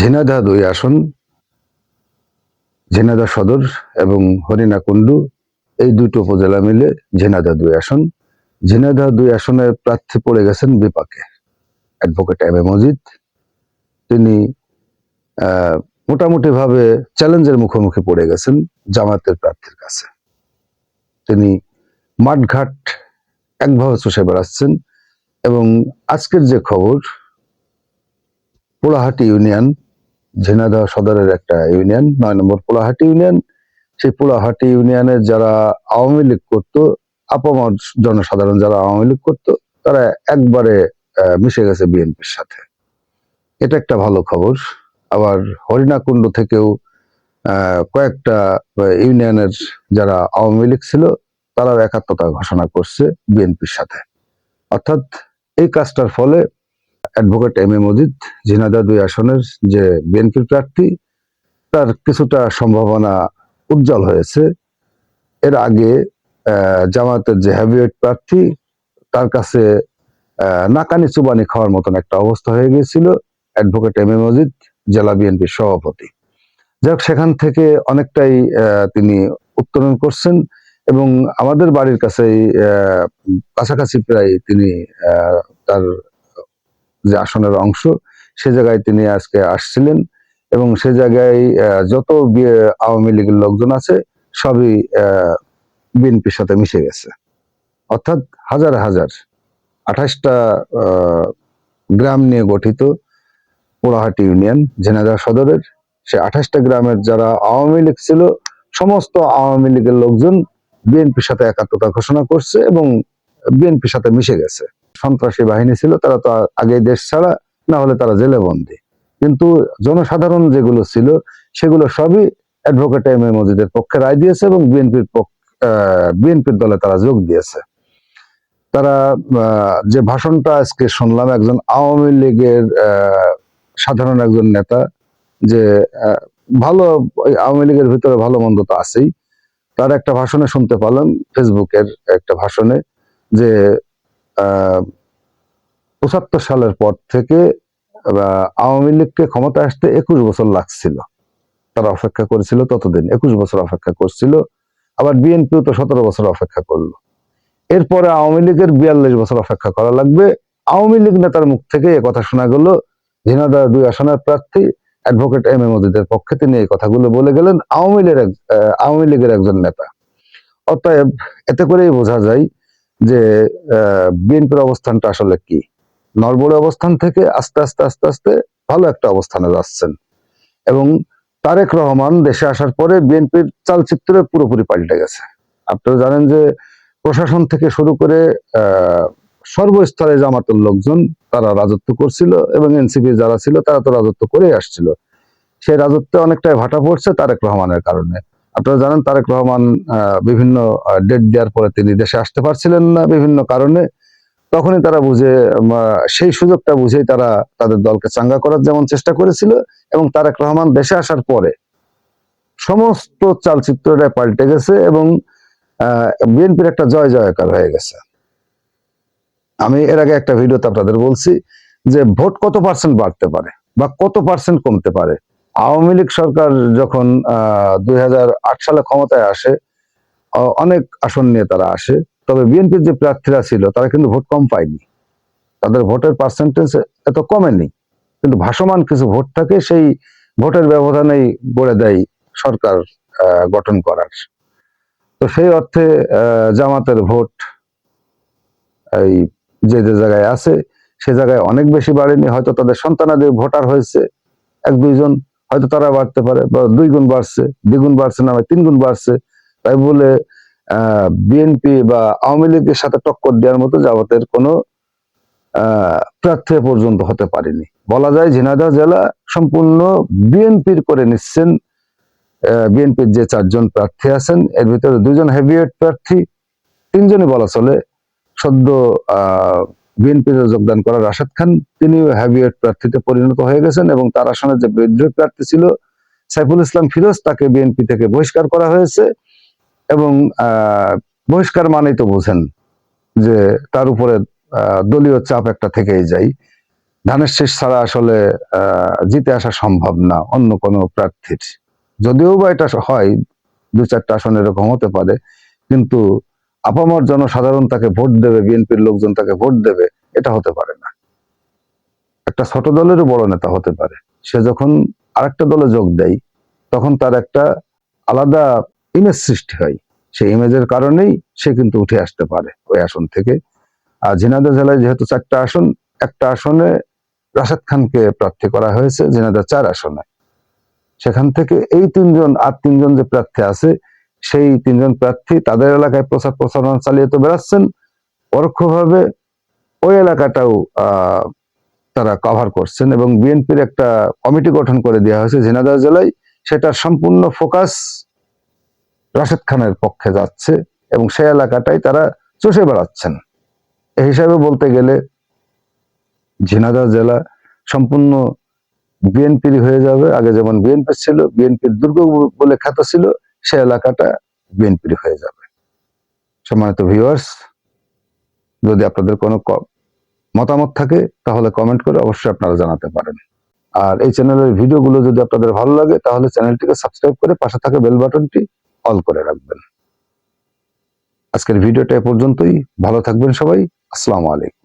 ঝিনাইদহ দুই আসন ঝিনাইদহ সদর এবং হরিণাকুণ্ডু এই দুটো উপজেলা মিলে ঝিনাইদহ দুই আসন। ঝিনাইদহ দুই আসনের প্রার্থী পড়ে গেছেন বিপাকে অ্যাডভোকেট এম এ মজিদ। তিনি আহ, মোটামুটি ভাবে চ্যালেঞ্জের মুখোমুখি পড়ে গেছেন জামাতের প্রার্থীর কাছে। তিনি মাঠঘাট একভাবে চষে বেড়াচ্ছেন এবং আজকের যে খবর পোড়াহাটি ইউনিয়ন ঝিনাইদহ সদরের একটা ইউনিয়ন, নয় নম্বর পোলাহাটি ইউনিয়ন। সেই পোলাহাটি ইউনিয়নের যারা আওয়ামী লীগ করতো, আপামর জনসাধারণ যারা আওয়ামী লীগ করতো, তারা একবারে মিশে গেছে বিএনপির সাথে। এটা একটা ভালো খবর। আবার হরিণাকুণ্ড থেকেও কয়েকটা ইউনিয়নের যারা আওয়ামী লীগ ছিল, তারাও একাত্মতা ঘোষণা করছে বিএনপির সাথে। অর্থাৎ এই কাজটার ফলে advocate M A Majid Jhenaidah দুই আসনের যে বিএনপির প্রার্থী তার কিছুটা সম্ভাবনা উজ্জ্বল হয়েছে। এর আগে আহ, জামায়াতের যে হ্যাভিওয়েট প্রার্থী তার কাছে নাকানি চুবানি খাওয়ার মতন একটা অবস্থা হয়ে গিয়েছিল অ্যাডভোকেট এম এ মজিদ জেলা বিএনপির সভাপতি। যাই সেখান থেকে অনেকটাই তিনি উত্তরণ করছেন এবং আমাদের বাড়ির কাছেই কাছাকাছি প্রায় তিনি তার যে আসনের অংশ, সে জায়গায় তিনি আজকে আসছিলেন এবং সে জায়গায় যত আওয়ামী লীগের লোকজন আছে, সবই বিএনপির সাথে মিশে গেছে। অর্থাৎ হাজার হাজার, আঠাশটা গ্রাম নিয়ে গঠিত পোড়াহাটি ইউনিয়ন ঝিনাইদহ সদরের। সে আঠাশটা গ্রামের যারা আওয়ামী লীগ ছিল, সমস্ত আওয়ামী লীগের লোকজন বিএনপির সাথে একাত্মতা ঘোষণা করছে এবং বিএনপির সাথে মিশে গেছে। সন্ত্রাসী বাহিনী ছিল, তারা তো আগে দেশ ছাড়া, না হলে তারা জেলে বন্দী। কিন্তু জনসাধারণ যেগুলো ছিল, সেগুলো সবই অ্যাডভোকেট এম এ মজিদের পক্ষে রায় দিয়েছে এবং বিএনপির বিএনপির দলে তারা যোগ দিয়েছে। তারা যে ভাষণটা আজকে শুনলাম, একজন আওয়ামী লীগের সাধারণ একজন নেতা, যে ভালো আওয়ামী লীগের ভিতরে ভালো মন্দ তো আছেই। তার একটা ভাষণে শুনতে পারলাম, ফেসবুকের একটা ভাষণে, যে পঁচাত্তর সালের পর থেকে আওয়ামী লীগকে ক্ষমতা আসতে একুশ বছর লাগছিল। তারা অপেক্ষা করেছিল ততদিন, একুশ বছর অপেক্ষা করছিল। আবার বিএনপিও তো সতেরো বছর অপেক্ষা করল। এরপরে আওয়ামী লীগের বিয়াল্লিশ বছর অপেক্ষা করা লাগবে। আওয়ামী লীগ নেতার মুখ থেকে এ কথা শোনা গেল। ঝিনাদা দুই আসনের প্রার্থী অ্যাডভোকেট এম এ মজিদের পক্ষে তিনি এই কথাগুলো বলে গেলেন। আওয়ামী লীগের আওয়ামী লীগের একজন নেতা। অতএব এতে করেই বোঝা যায় যে বিএনপির অবস্থানটা আসলে কি? নরবরে অবস্থান থেকে আস্তে আস্তে আস্তে আস্তে ভালো একটা অবস্থানে যাচ্ছেন। এবং তারেক রহমান দেশে আসার পরে বিএনপির চালচিত্র পুরোপুরি পাল্টে গেছে। আপনারা জানেন যে, প্রশাসন থেকে শুরু করে সর্বস্তরে জামাতের লোকজন তারা রাজত্ব করছিল এবং এনসিপি যারা ছিল তারা তো রাজত্ব করেই আসছিল। সেই রাজত্বে অনেকটাই ভাটা পড়ছে তারেক রহমানের কারণে। আপনারা জানেন তারেক রহমান বিভিন্ন ডেট দেওয়ার পরে তিনি দেশে আসতে পারছিলেন না বিভিন্ন কারণে। তখনই তারা বুঝে সেই সুযোগটা বুঝেই তারা তাদের দলকে চাঙ্গা করার যেমন চেষ্টা করেছিল এবং তারেক রহমান দেশে আসার পরে সমস্ত চালচিত্রটা পাল্টে গেছে এবং বিএনপির একটা জয় জয়কার হয়ে গেছে। আমি এর আগে একটা ভিডিওতে আপনাদের বলছি যে ভোট কত পার্সেন্ট বাড়তে পারে বা কত পার্সেন্ট কমতে পারে? আওয়ামী লীগ সরকার যখন দু হাজার আট সালে ক্ষমতায় আসে অনেক আসন নিয়ে তারা আসে। তবে বিএনপির যে প্রার্থীরা ছিল, তারা কিন্তু ভোট কম পায়নি। তাদের ভোটের পার্সেন্টেজ এত কমেনি। কিন্তু ভাসমান কিছু ভোট থাকে, সেই ভোটের ব্যবধানেই গড়ে দেয় সরকার গঠন করার। তো সেই অর্থে জামাতের ভোট এই যে যে জায়গায় আছে, সে জায়গায় অনেক বেশি বাড়েনি। হয়তো তাদের সন্তানাদের ভোটার হয়েছে এক দুইজন। হয়তো তারা বাড়তে পারে বা দুই গুণ বাড়ছে, দ্বিগুণ বাড়ছে না তিন গুণ বাড়ছে, তাই বলে বিএনপি বা আওয়ামী লীগের সাথে টক্কর দেওয়ার মতো জামাতের কোনো প্রার্থী পর্যন্ত হতে পারেনি। বলা যায় ঝিনাইদহ জেলা সম্পূর্ণ বিএনপির করে নিচ্ছেন বিএনপির যে চারজন প্রার্থী আছেন, এর ভিতরে দুজন হেভিওয়েট প্রার্থী, তিনজনই বলা চলে, সদ্য বিএনপিতে যোগদান করা রাশেদ খান, তিনিও হেভিওয়েট প্রার্থীতে পরিণত হয়ে গেছেন এবং তার আসনে যে বিদ্রোহী প্রার্থী ছিল সাইফুল ইসলাম ফিরোজ, তাকে বিএনপি থেকে বহিষ্কার করা হয়েছে এবং বহিষ্কার মানেই তো বোঝেন যে তার উপরে দলীয় চাপ একটা থেকেই যায়। ধানের শেষ ছাড়া আসলে জিতে আসা সম্ভব না অন্য কোনো প্রার্থীর। যদিও বা এটা হয় দু চারটা আসন এরকম হতে পারে, কিন্তু আপামর জনসাধারণ তাকে ভোট দেবে, বিএনপির লোকজন তাকে ভোট দেবে, এটা হতে পারে না। একটা ছোট দলেরও বড় নেতা হতে পারে। সে যখন আরেকটা দলে যোগ দেয়, তখন তার একটা আলাদা ইমেজ সৃষ্টি হয়। সেই ইমেজের কারণেই সে কিন্তু উঠে আসতে পারে ওই আসন থেকে। আর ঝিনাইদহ জেলায় যেহেতু চারটা আসন, একটা আসনে রাশেদ খানকে প্রার্থী করা হয়েছে ঝিনাইদহ চার আসনে। সেখান থেকে এই তিনজন আর তিনজন যে প্রার্থী আছে সেই তিনজন প্রার্থী তাদের এলাকায় প্রচার প্রচারণা চালিয়ে তো বেড়াচ্ছেন। পরোক্ষভাবে ওই এলাকাটাও তারা কভার করছেন এবং বিএনপির একটা কমিটি গঠন করে দেওয়া হয়েছে ঝিনাইদহ জেলায়। সেটার সম্পূর্ণ ফোকাস রাশেদ খানের পক্ষে যাচ্ছে এবং সেই এলাকাটাই তারা চষে বেড়াচ্ছেন। এই হিসাবে বলতে গেলে ঝিনাইদহ জেলা সম্পূর্ণ বিএনপির হয়ে যাবে। আগে যেমন বিএনপি ছিল, বিএনপির দুর্গ বলে খ্যাত ছিল সে এলাকাটা বিএনপির হয়ে যাবে। সম্মানিত ভিউয়ার্স যদি আপনাদের কোনো মতামত থাকে, তাহলে কমেন্ট করে অবশ্যই আপনারা জানাতে পারেন। আর এই চ্যানেলের ভিডিওগুলো যদি আপনাদের ভালো লাগে, তাহলে চ্যানেলটিকে সাবস্ক্রাইব করে পাশে থাকা বেল বাটনটি অল করে রাখবেন। আজকের ভিডিওটা এ পর্যন্তই। ভালো থাকবেন সবাই। আসসালামু আলাইকুম।